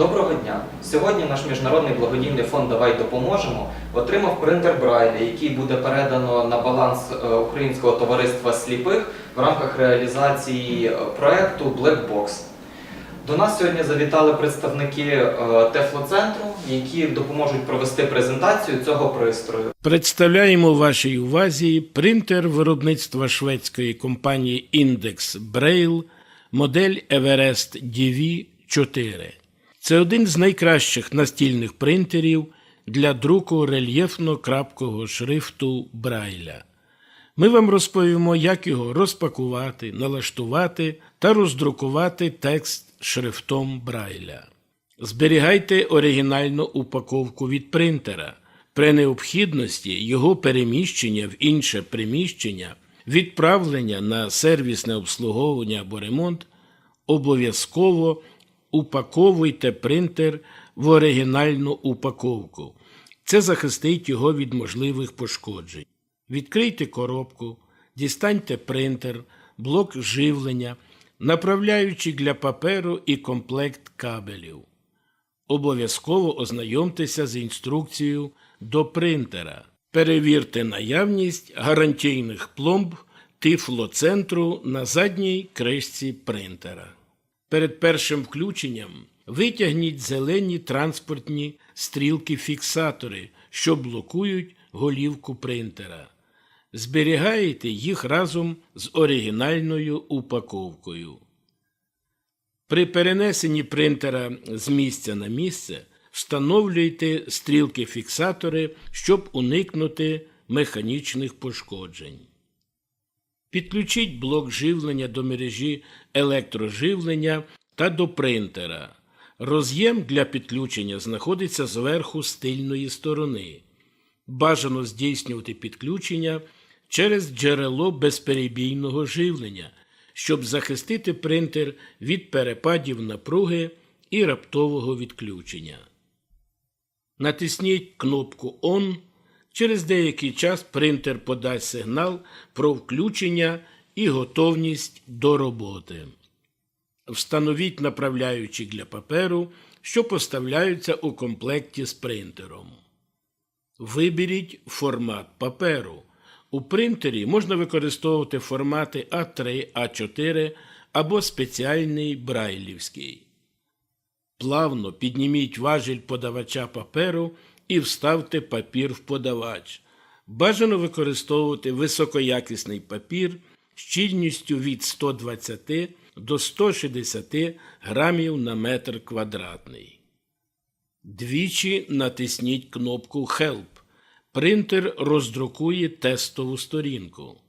Доброго дня! Сьогодні наш міжнародний благодійний фонд Давай допоможемо отримав принтер Брайля, який буде передано на баланс е, Українського товариства сліпих в рамках реалізації е, проекту Black До нас сьогодні завітали представники е, Тефлоцентру, які допоможуть провести презентацію цього пристрою. Представляємо вашій увазі принтер виробництва шведської компанії Index Braille, модель Everest DV4. Це один з найкращих настільних принтерів для друку рельєфно-крапкового шрифту Брайля. Ми вам розповімо, як його розпакувати, налаштувати та роздрукувати текст шрифтом Брайля. Зберігайте оригінальну упаковку від принтера. При необхідності його переміщення в інше приміщення, відправлення на сервісне обслуговування або ремонт, обов'язково упаковуйте принтер в оригінальну упаковку. Це захистить його від можливих пошкоджень. Відкрийте коробку, дістаньте принтер, блок живлення, направляючий для паперу і комплект кабелів. Обов'язково ознайомтеся з інструкцією до принтера. Перевірте наявність гарантійних пломб тифлоцентру на задній кришці принтера. Перед першим включенням витягніть зелені транспортні стрілки-фіксатори, що блокують голівку принтера. Зберігаєте їх разом з оригінальною упаковкою. При перенесенні принтера з місця на місце встановлюйте стрілки-фіксатори, щоб уникнути механічних пошкоджень. Підключіть блок живлення до мережі електроживлення та до принтера. Роз'єм для підключення знаходиться зверху з тильної сторони. Бажано здійснювати підключення через джерело безперебійного живлення, щоб захистити принтер від перепадів напруги і раптового відключення. Натисніть кнопку On. Через деякий час принтер подасть сигнал про включення і готовність до роботи. Встановіть направляючі для паперу, що поставляються у комплекті з принтером. Виберіть формат паперу. У принтері можна використовувати формати А3, А4 або спеціальний брайлівський. Плавно підніміть важіль подавача паперу і вставте папір в подавач. Бажано використовувати високоякісний папір щільністю від 120 до 160 грамів на метр квадратний. Двічі натисніть кнопку Help. Принтер роздрукує тестову сторінку.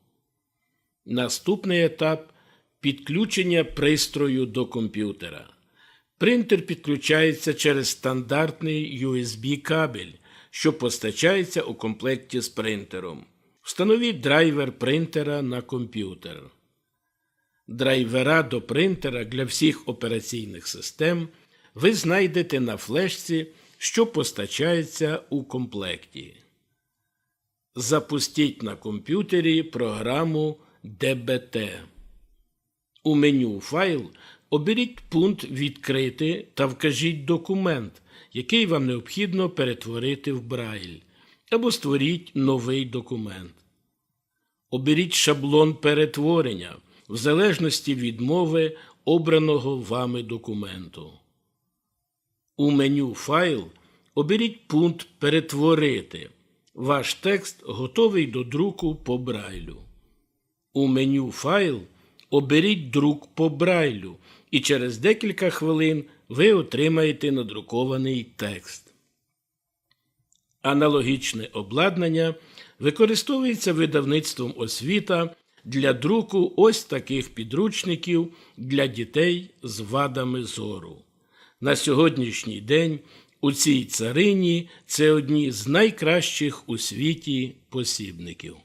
Наступний етап підключення пристрою до комп'ютера. Принтер підключається через стандартний USB кабель, що постачається у комплекті з принтером. Встановіть драйвер принтера на комп'ютер. Драйвера до принтера для всіх операційних систем ви знайдете на флешці, що постачається у комплекті. Запустіть на комп'ютері програму DBT. У меню Файл оберіть пункт Відкрити та вкажіть документ, який вам необхідно перетворити в Брайль, або створіть новий документ. Оберіть шаблон перетворення в залежності від мови обраного вами документу. У меню Файл оберіть пункт Перетворити. Ваш текст готовий до друку по Брайлю. У меню Файл оберіть друк по Брайлю, і через декілька хвилин ви отримаєте надрукований текст. Аналогічне обладнання використовується видавництвом освіта для друку ось таких підручників для дітей з вадами зору. На сьогоднішній день у цій царині це одні з найкращих у світі посібників.